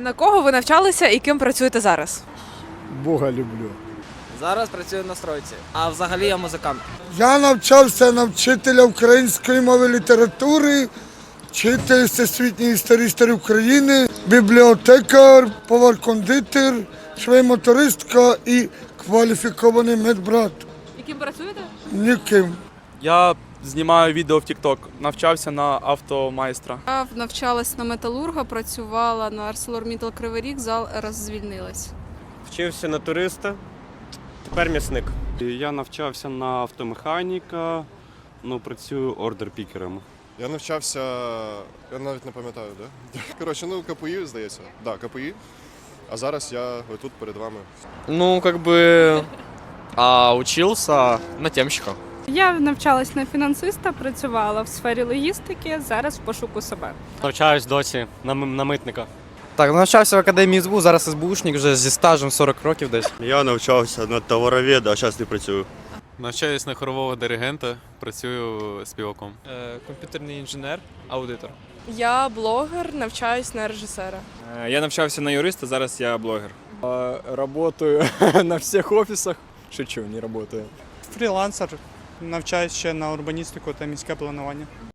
На кого ви навчалися і ким працюєте зараз? Бога люблю. Зараз працюю на стройці, а взагалі я музикант. Я навчався на вчителя української мови літератури, вчитель всесвітньої історії історії України, бібліотекар, повар-кондитер, швеймотористка і кваліфікований медбрат. І ким працюєте? Ніким. Я знімаю відео в TikTok, навчався на автомайстра. Я навчалась на металурга, працювала на ArcelorMittal Кривий Ріг, зараз звільнилась. Вчився на туриста, тепер м'ясник. Я навчався на автомеханіка, ну працюю ордер-пікером. Я навчався, я навіть не пам'ятаю, де. Коротше, ну КПІ, здається. Так, да, КПІ. А зараз я тут перед вами. Ну, как бы а, учился на темщика. Я навчалась на фінансиста, працювала в сфері логістики, зараз в пошуку себе. Навчаюсь досі на, на митника. Так, навчався в академії СБУ, зараз СБУшник вже зі стажем 40 років десь. Я навчався на товароведа, а зараз не працюю. Навчаюсь на хорового диригента, працюю співаком. Комп'ютерний інженер, аудитор. Я блогер, навчаюсь на режисера. Я навчався на юриста, зараз я блогер. Работаю на всіх офісах. Шучу, не работаю. Фрілансер. Навчаюсь ще на урбаністику та міське планування.